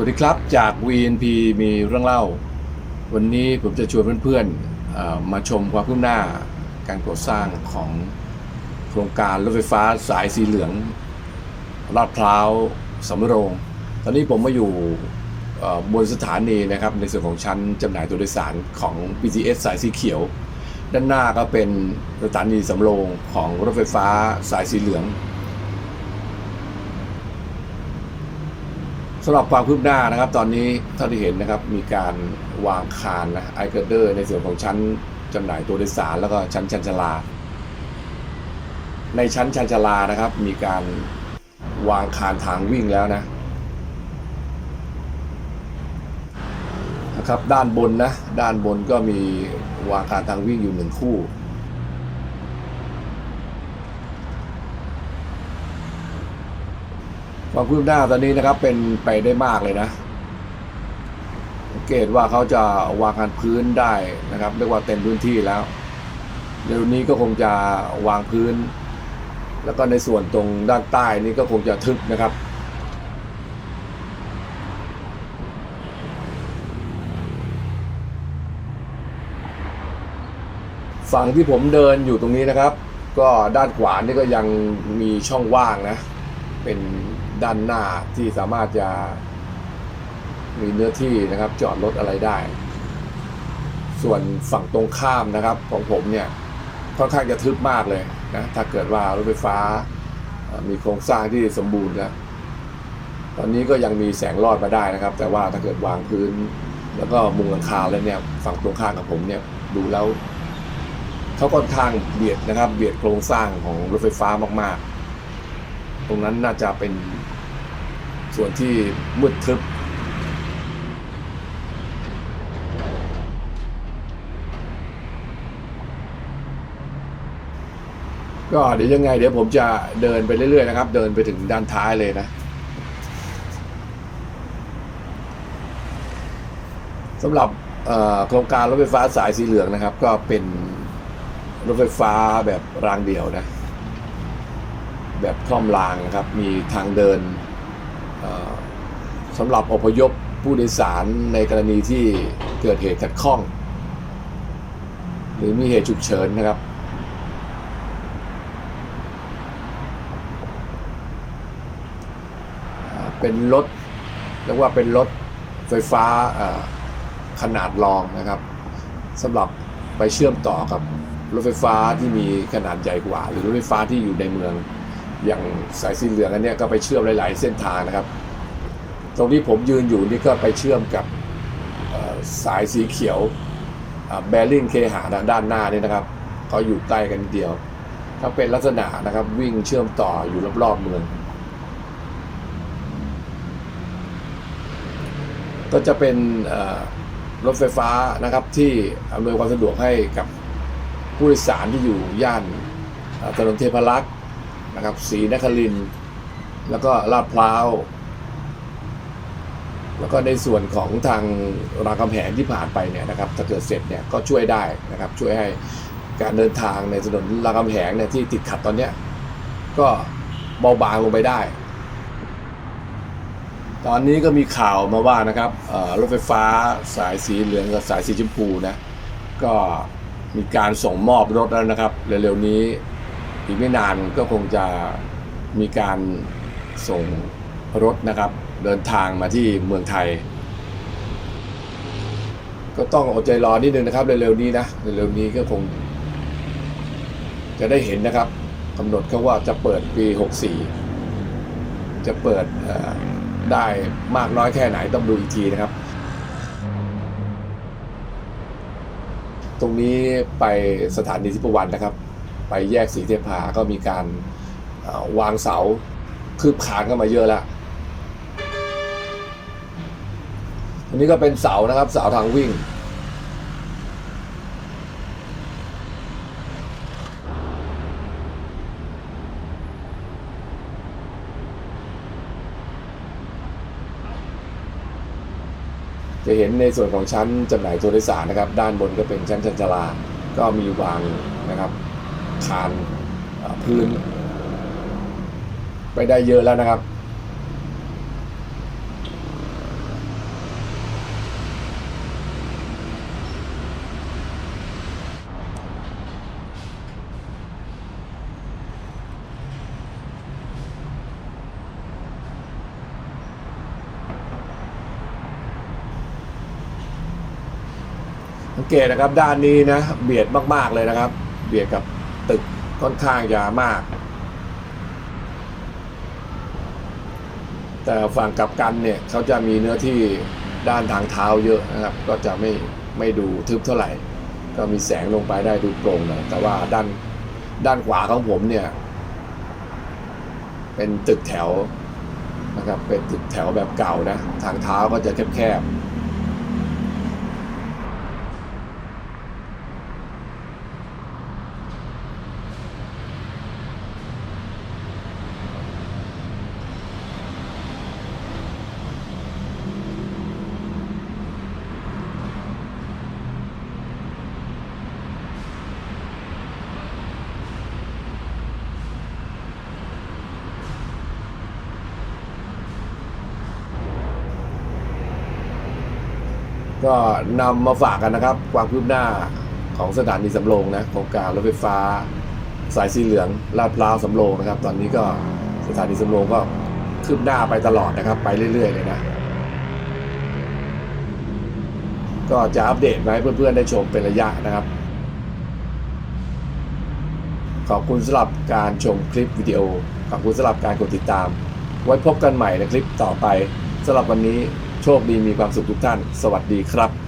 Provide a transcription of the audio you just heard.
วัสดีครับจาก VNP มีเรื่องเล่า วันนี้ผมจะชวนเพื่อนๆมาชมความคืบหน้าการก่อสร้างของโครงการรถไฟฟ้าสายสีเหลืองลาดพร้าวสำโรง ตอนนี้ผมมาอยู่บนสถานีนะครับ ในส่วนของชั้นจำหน่ายตัวโดยสารของ BTS สายสีเขียว ด้านหน้าก็เป็นสถานีสำโรงของรถไฟฟ้าสายสีเหลืองำหรับความคืบหน้านะครับ ตอนนี้เท่าที่เห็นนะครับมีการวางคานนะไอเกอร์เดอร์ในส่วนของชั้นจำหน่ายตัวโดยสารแล้วก็ชั้นชันชลา ในชั้นชันชลานะครับ มีการวางคานทางวิ่งแล้วนะนะครับด้านบนนะด้านบนก็มีวางคานทางวิ่งอยู่หนึ่งคู่ ความคืบหน้าตอนนี้นะครับเป็นไปได้มากเลยนะสังเกตว่าเขาจะวางกันพื้นได้นะครับเรียกว่าเต็มพื้นที่แล้วเร็วนี้ก็คงจะวางพื้น แล้วก็ในส่วนตรงด้านใต้นี้ก็คงจะทึบนะครับฝั่งที่ผมเดินอยู่ตรงนี้นะครับ ก็ด้านขวานี่ก็ยังมีช่องว่างนะ เป็น ด้านหน้าที่สามารถจะมีเนื้อที่นะครับ จอดรถอะไรได้ ส่วนฝั่งตรงข้ามนะครับ ของผมเนี่ยค่อนข้างจะทึบมากเลยนะถ้าเกิดว่ารถไฟฟ้ามีโครงสร้างที่สมบูรณ์แล้วตอนนี้ก็ยังมีแสงรอดมาได้นะครับ แต่ว่าถ้าเกิดวางพื้น แล้วก็มุงหลังคาแล้วเนี่ยฝั่งตรงข้ามกับผมเนี่ยดูแล้วเขาค่อนข้างเบียดนะครับ เบียดโครงสร้างของรถไฟฟ้ามากๆ ตรงนั้นน่าจะเป็นส่วนที่มืดทึบก็เดี๋ยวยังไง เดี๋ยวผมจะเดินไปเรื่อยๆนะครับ เดินไปถึงด้านท้ายเลยนะสำหรับโครงการรถไฟฟ้าสายสีเหลืองนะครับ ก็เป็นรถไฟฟ้าแบบรางเดียวนะ แบบคล่อมรางครับ มีทางเดินสำหรับอพยพผู้โดยสารในกรณีที่เกิดเหตุขัดข้อง หรือมีเหตุฉุกเฉินนะครับ เป็นรถเรียกว่าเป็นรถไฟฟ้าขนาดรองนะครับสำหรับไปเชื่อมต่อกับรถไฟฟ้าที่มีขนาดใหญ่กว่า หรือรถไฟฟ้าที่อยู่ในเมือง อย่างสายสีเหลืองอันนี้ก็ไปเชื่อมหลาย ๆ เส้นทางนะครับ ตรงที่ผมยืนอยู่นี่ก็ไปเชื่อมกับสายสีเขียวแบริ่งเคหานะด้านหน้านี่นะครับเขาอยู่ใกล้กันเดียวเขาเป็นลักษณะนะครับวิ่งเชื่อมต่ออยู่รอบ ๆ เมือง ก็จะเป็นรถไฟฟ้านะครับที่อำนวยความสะดวกให้กับผู้โดยสารที่อยู่ย่านถนนเทพารักษ์ นะครับศรีนครินแล้วก็ลาดพร้าว แล้วก็ในส่วนของทางรามคำแหงที่ผ่านไปเนี่ยนะครับ ถ้าเกิดเสร็จเนี่ยก็ช่วยได้นะครับ ช่วยให้การเดินทางในถนนรามคำแหงเนี่ยที่ติดขัดตอนเนี้ยก็เบาบางลงไปได้ ตอนนี้ก็มีข่าวมาว่านะครับรถไฟฟ้าสายสีเหลืองกับสายสีชมพูนะก็มีการส่งมอบรถแล้วนะครับ เร็วๆนี้ อีกไม่นานก็คงจะมีการส่งรถนะครับ เดินทางมาที่เมืองไทย ก็ต้องอดใจรอนิดนึงนะครับเร็วๆนี้นะเร็วๆนี้ก็คง จะได้เห็นนะครับกำหนดเขาว่าจะเปิดปี 64 จะเปิดได้มากน้อยแค่ไหนต้องดูอีกทีนะครับ ตรงนี้ไปสถานีทิพวรรณนะครับ ไปแยกสีเทพาก็มีการวางเสาคืบคานเข้ามาเยอะแล้วอันนี้ก็เป็นเสานะครับเสาทางวิ่ง จะเห็นในส่วนของชั้นจำหน่ายตัวโดยสารนะครับ ด้านบนก็เป็นชั้นชันชาลาก็มีวางนะครับ ผ่านพื้น ไปได้เยอะแล้วนะครับ สังเกตนะครับด้านนี้นะ เบียดมาก ๆ เลยนะครับ เบียดกับ ตึกค่อนข้างจะมาก แต่ฝั่งกับกันเนี่ยเขาจะมีเนื้อที่ด้านทางเท้าเยอะนะครับ ก็จะไม่ไม่ดูทึบเท่าไหร่ ก็มีแสงลงไปได้ดูโปร่งหน่อยแต่ว่าด้านด้านขวาของผมเนี่ย เป็นตึกแถวนะครับ เป็นตึกแถวแบบเก่านะ ทางเท้าก็จะแคบๆ ก็นำมาฝากกันนะครับ ความคืบหน้าของสถานีสำโรงนะโครงการรถไฟฟ้า สายสีเหลืองลาดพร้าวสำโรงนะครับ ตอนนี้ก็สถานีสำโรงก็คืบหน้าไปตลอดนะครับ ไปเรื่อย ๆ เลยนะ ก็จะอัปเดตมาให้เพื่อนๆได้ชมเป็นระยะนะครับ ขอบคุณสำหรับการชมคลิปวิดีโอ ขอบคุณสำหรับการกดติดตาม ไว้พบกันใหม่ในคลิปต่อไปสำหรับวันนี้ โชคดีมีความสุขทุกท่าน สวัสดีครับ